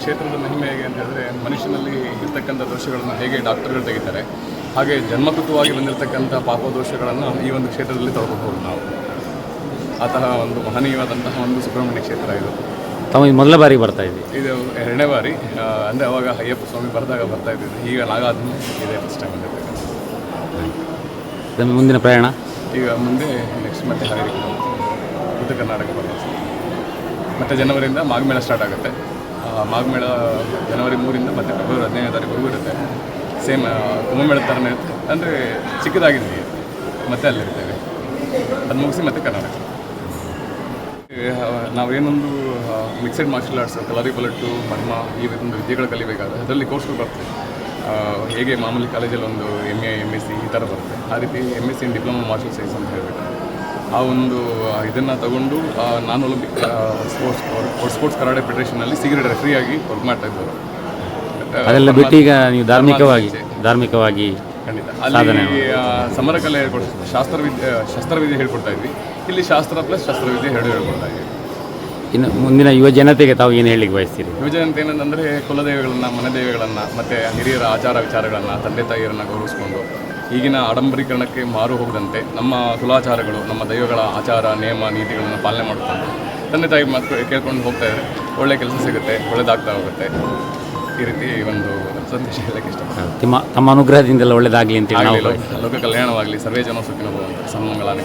ಕ್ಷೇತ್ರದ ಮಹಿಮೆ ಹೇಗೆ ಅಂತ ಹೇಳಿದ್ರೆ ಮನುಷ್ಯನಲ್ಲಿ ಇರ್ತಕ್ಕಂಥ ದೋಷಗಳನ್ನು ಹೇಗೆ ಡಾಕ್ಟರ್ಗಳು ತೆಗಿತಾರೆ ಹಾಗೆ ಜನ್ಮಕೃತವಾಗಿ ಬಂದಿರತಕ್ಕಂಥ ಪಾಪದೋಷಗಳನ್ನು ಈ ಒಂದು ಕ್ಷೇತ್ರದಲ್ಲಿ ತೊಳ್ಕೊಬೋದು ನಾವು. ಆ ತರಹ ಒಂದು ಮಹನೀಯವಾದಂತಹ ಒಂದು ಸುಬ್ರಹ್ಮಣ್ಯ ಕ್ಷೇತ್ರ ಇದು. ತಾವು ಮೊದಲ ಬಾರಿ ಬರ್ತಾ ಇದ್ವಿ ಇದು ಎರಡನೇ ಬಾರಿ ಅಂದರೆ ಅವಾಗ ಅಯ್ಯಪ್ಪ ಸ್ವಾಮಿ ಬರೆದಾಗ ಬರ್ತಾ ಇದ್ದಿದ್ದು. ಈಗ ನಾಗಾದ್ಮೇಲೆ ಇದೆ ಫಸ್ಟ್ ಟೈಮ್ ಬಂದಿರ್ತಕ್ಕಂಥ ನಮ್ಮ ಮುಂದಿನ ಪ್ರಯಾಣ? ಈಗ ಮುಂದೆ ನೆಕ್ಸ್ಟ್ ಮತ್ತೆ ಹಾವೇರಿ ಉತ್ತರ ಕರ್ನಾಟಕ ಬರೋದು ಮತ್ತು ಜನವರಿಯಿಂದ ಮಾಘಮೇಳ ಸ್ಟಾರ್ಟ್ ಆಗುತ್ತೆ. ಮಾಘಮೇಳ ಜನವರಿ ಮೂರಿಂದ ಮತ್ತೆ ಫೆಬ್ರವರಿ ಹದಿನೈದನೇ ತಾರೀಕು ಇರುತ್ತೆ. ಸೇಮ್ ಕುಂಭಮೇಳ ಥರನೇ ಇರುತ್ತೆ. ಅಂದರೆ ಚಿಕ್ಕದಾಗಿದ್ದೀವಿ. ಮತ್ತೆ ಅಲ್ಲಿರ್ತೇವೆ. ಅದು ಮುಗಿಸಿ ಮತ್ತೆ ಕರ್ನಾಟಕ. ನಾವೇನೊಂದು ಮಿಕ್ಸೆಡ್ ಮಾರ್ಷಲ್ ಆರ್ಟ್ಸ್ ಕಲರಿ ಬಲಟ್ಟು ಮರ್ಮ, ಈ ಒಂದು ವಿದ್ಯೆಗಳು ಕಲಿಬೇಕಾದ್ರೆ ಅದರಲ್ಲಿ ಕೋರ್ಸ್ಗಳು ಬರ್ತವೆ ಹೇಗೆ ಮಾಮೂಲಿ ಕಾಲೇಜಲ್ಲಿ ಒಂದು M A M S C ಈ ಥರ ಬರುತ್ತೆ. ಆ ರೀತಿ M S C diploma martial science ಅಂತ ಹೇಳ್ಬಿಟ್ಟು. ಆ ಒಂದು ಇದನ್ನು ತಗೊಂಡು non Olympic sports sports karate ಫೆಡರೇಷನಲ್ಲಿ referee ಆಗಿ ವರ್ಕ್ ಮಾಡ್ತಾ ಇದ್ದರು ಅದೆಲ್ಲ ಬಿಟ್ಟು ಈಗ ನೀವು ಧಾರ್ಮಿಕವಾಗಿ ಧಾರ್ಮಿಕವಾಗಿ ಖಂಡಿತ. ಅಲ್ಲಿ ಸಮರ ಕಲೆ ಹೇಳ್ಕೊಡ್ ಶಾಸ್ತ್ರವಿದ್ಯೆ ಶಸ್ತ್ರವಿದ್ಯೆ ಹೇಳ್ಕೊಡ್ತಾ ಇದ್ವಿ. ಇಲ್ಲಿ ಶಾಸ್ತ್ರ ಪ್ಲಸ್ ಶಸ್ತ್ರವಿದ್ಯೆ ಹೇಳಿ ಹೇಳ್ಕೊಡ್ತಾ ಇದ್ವಿ ಇನ್ನು ಮುಂದಿನ ಯುವ ಜನತೆಗೆ ತಾವು ಏನು ಹೇಳಲಿಕ್ಕೆ ಬಯಸ್ತೀರಿ? ಯುವಜನತೆ ಏನಂತಂದರೆ ಕುಲದೇವಿಗಳನ್ನು ಮನೆದೇವಿಗಳನ್ನು ಮತ್ತು ಹಿರಿಯರ ಆಚಾರ ವಿಚಾರಗಳನ್ನು ತಂದೆ ತಾಯಿಯರನ್ನು ಗೌರವಿಸ್ಕೊಂಡು ಈಗಿನ ಆಡಂಬರೀಕರಣಕ್ಕೆ ಮಾರು ಹೋಗದಂತೆ ನಮ್ಮ ಕುಲಾಚಾರಗಳು ನಮ್ಮ ದೈವಗಳ ಆಚಾರ ನಿಯಮ ನೀತಿಗಳನ್ನು ಪಾಲನೆ ಮಾಡ್ಕೊಂಡು ತಂದೆ ತಾಯಿ ಮಾತು ಕೇಳ್ಕೊಂಡು ಹೋಗ್ತಾ ಇದ್ದಾರೆ. ಒಳ್ಳೆ ಕೆಲಸ ಸಿಗುತ್ತೆ ಒಳ್ಳೆದಾಗ್ತಾ ಹೋಗುತ್ತೆ. ಈ ರೀತಿ ಒಂದು ಸಂದೇಶ ಹೇಳಕ್ಕೆ ಇಷ್ಟ ನಿಮ್ಮ ತಮ್ಮ ಅನುಗ್ರಹದಿಂದೆಲ್ಲ ಒಳ್ಳೇದಾಗಲಿ ಅಂತೇಳಿ ನಾವು. ಲೋಕ ಕಲ್ಯಾಣವಾಗಲಿ ಸರ್ವೇ ಜನ ಸುಖಿನ ಭವಂತು ಸನ್ಮಂಗಲಾನಿ